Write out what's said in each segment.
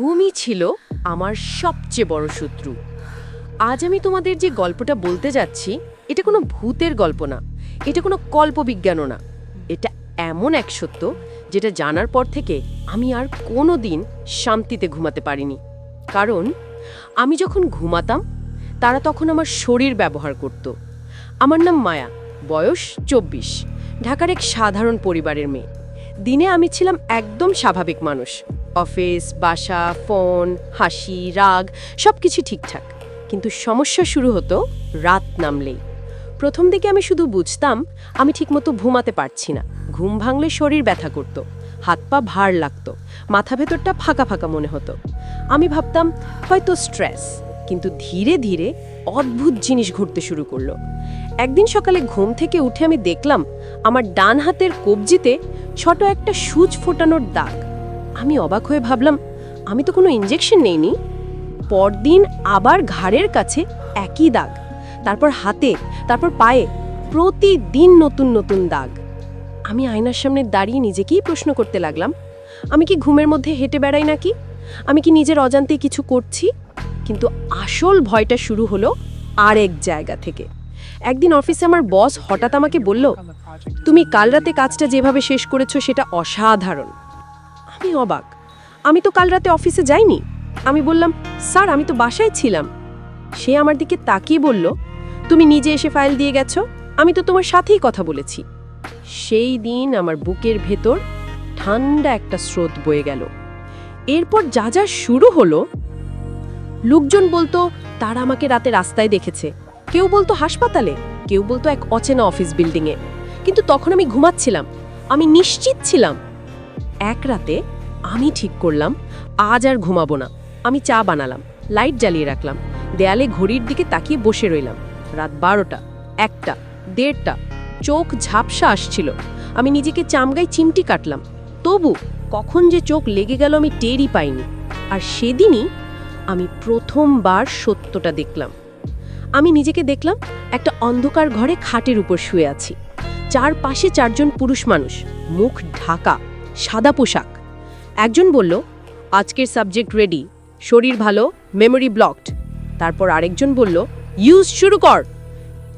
ঘুমই ছিল আমার সবচেয়ে বড় শত্রু। আজ আমি তোমাদের যে গল্পটা বলতে যাচ্ছি, এটা কোনো ভূতের গল্প না। এটা কোনো কল্পবিজ্ঞানও না। এটা এমন এক সত্য, যেটা জানার পর থেকে আমি আর কোনো দিন শান্তিতে ঘুমাতে পারিনি। কারণ, আমি যখন ঘুমাতাম, তারা তখন আমার শরীর ব্যবহার করত। আমার নাম মায়া, বয়স চব্বিশ, ঢাকার এক সাধারণ পরিবারের মেয়ে। দিনে আমি ছিলাম একদম স্বাভাবিক মানুষ। অফিস, বাসা, ফোন, হাসি, রাগ সব কিছু ঠিকঠাক। কিন্তু সমস্যা শুরু হতো রাত নামলেই। প্রথম দিকে আমি শুধু বুঝতাম, আমি ঠিকমতো ঘুমাতে পারছি না। ঘুম ভাঙলে শরীর ব্যথা করত, হাত পা ভার লাগতো, মাথা ভেতরটা ফাঁকা ফাঁকা মনে হতো। আমি ভাবতাম, হয়তো স্ট্রেস, কিন্তু ধীরে ধীরে অদ্ভুত জিনিস ঘটতে শুরু করল। একদিন সকালে ঘুম থেকে উঠে আমি দেখলাম, আমার ডান হাতের কবজিতে ছোট একটা সুচ ফোটানোর দাগ। আমি অবাক হয়ে ভাবলাম, আমি তো কোনো ইঞ্জেকশন নেইনি। পরদিন আবার ঘাড়ের কাছে একই দাগ, তারপর হাতে, তারপর পায়ে, প্রতিদিন নতুন নতুন দাগ। আমি আয়নার সামনে দাঁড়িয়ে নিজেকেই প্রশ্ন করতে লাগলাম, আমি কি ঘুমের মধ্যে হেঁটে বেড়াই নাকি? আমি কি নিজের অজান্তে কিছু করছি? কিন্তু আসল ভয়টা শুরু হলো আরেক জায়গা থেকে। একদিন অফিসে আমার বস হঠাৎ আমাকে বলল, তুমি কাল রাতে কাজটা যেভাবে শেষ করেছ সেটা অসাধারণ। আমি অবাক। আমি তো কাল রাতে অফিসে যাইনি। আমি বললাম, স্যার, আমি তো বাসায় ছিলাম। সে আমার দিকে তাকিয়ে বলল, তুমি নিজে এসে ফাইল দিয়ে গেছো? আমি তো তোমার সাথেই কথা বলেছি। সেই দিন আমার বুকের ভেতর ঠান্ডা একটা স্রোত বয়ে গেল। এরপর যা যা শুরু হলো, লোকজন বলতো, তারা আমাকে রাতে রাস্তায় দেখেছে। কেউ বলতো, হাসপাতালে। কেউ বলতো, এক অচেনা অফিস বিল্ডিংয়ে। কিন্তু তখন আমি ঘুমাচ্ছিলাম। আমি নিশ্চিত ছিলাম এক রাতে আমি ঠিক করলাম, আজ আর ঘুমাবো না। আমি চা বানালাম, লাইট জ্বালিয়ে রাখলাম, দেয়ালে ঘড়ির দিকে তাকিয়ে বসে রইলাম। রাত বারোটা, একটা, দেড়টা, চোখ ঝাপসা আসছিল। আমি নিজেকে চামগাই চিমটি কাটলাম। তবু কখন যে চোখ লেগে গেল আমি টেরই পাইনি। আর সেদিনই আমি প্রথমবার সত্যটা দেখলাম। আমি নিজেকে দেখলাম একটা অন্ধকার ঘরে খাটের উপর শুয়ে আছি। চারপাশে চারজন পুরুষ মানুষ, মুখ ঢাকা। সাদা পোশাক। একজন বলল, আজকের সাবজেক্ট রেডি শরীর ভালো মেমোরি ব্লকড তারপর আরেকজন বলল ইউজ শুরু কর।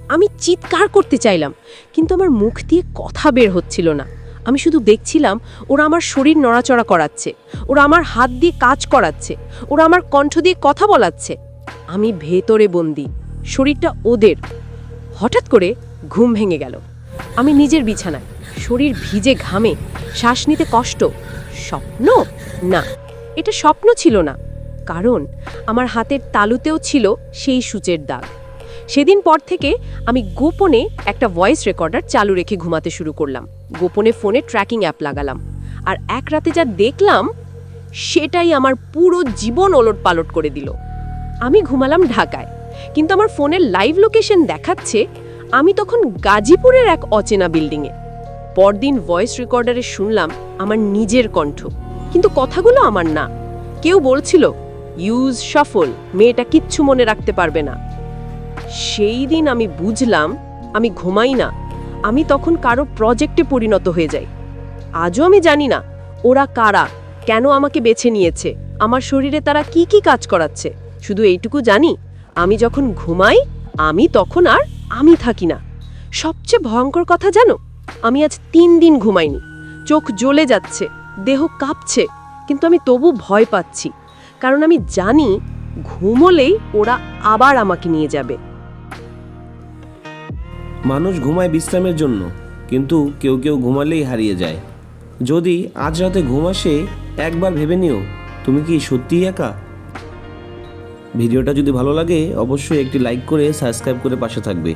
আমি চিৎকার করতে চাইলাম, কিন্তু আমার মুখ দিয়ে কথা বের হচ্ছিল না। আমি শুধু দেখছিলাম, ওরা আমার শরীর নড়াচড়া করাচ্ছে, ওরা আমার হাত দিয়ে কাজ করাচ্ছে, ওরা আমার কণ্ঠ দিয়ে কথা বলাচ্ছে। আমি ভেতরে বন্দি, শরীরটা ওদের। হঠাৎ করে ঘুম ভেঙে গেল। আমি নিজের বিছানায়। শরীর ভিজে ঘামে, শ্বাস নিতে কষ্ট। স্বপ্ন? না। এটা স্বপ্ন ছিল না। কারণ আমার হাতের তালুতেও ছিল সেই সূচের দাগ। সেদিন পর থেকে আমি গোপনে একটা ভয়েস রেকর্ডার চালু রেখে ঘুমাতে শুরু করলাম। গোপনে ফোনে ট্র্যাকিং অ্যাপ লাগালাম। আর এক রাতে যা দেখলাম, সেটাই আমার পুরো জীবন ওলট পালট করে দিল। আমি ঘুমালাম ঢাকায়। কিন্তু আমার ফোনের লাইভ লোকেশন দেখাচ্ছে আমি তখন গাজীপুরের এক অচেনা বিল্ডিংয়ে। পরদিন ভয়েস রেকর্ডারে শুনলাম আমার নিজের কণ্ঠ। কিন্তু কথাগুলো আমার না। কেউ বলছিল ইউজ সফল মেয়েটা কিচ্ছু মনে রাখতে পারবে না। সেই দিন আমি বুঝলাম, আমি ঘুমাই না। আমি তখন কারও প্রজেক্টে পরিণত হয়ে যাই। আজও আমি জানি না, ওরা কারা, কেন আমাকে বেছে নিয়েছে, আমার শরীরে তারা কি কি কাজ করাচ্ছে। শুধু এইটুকু জানি, আমি যখন ঘুমাই, আমি তখন আর আমি থাকি না। সবচেয়ে ভয়ঙ্কর কথা জানো? আমি আজ তিন দিন ঘুমাইনি। চোখ জ্বলে যাচ্ছে, দেহ কাঁপছে, কিন্তু আমি তবু ভয় পাচ্ছি। কারণ আমি জানি ঘুমোলেই ওরা আবার আমাকে নিয়ে যাবে। মানুষ ঘুমায় বিশ্রামের জন্য, কিন্তু কেউ কেউ ঘুমালেই হারিয়ে যায়। যদি আজ রাতে ঘুম আসে, একবার ভেবে নিও, তুমি কি সত্যিই একা? ভিডিওটা যদি ভালো লাগে অবশ্যই একটি লাইক করে সাবস্ক্রাইব করে পাশে থাকবে।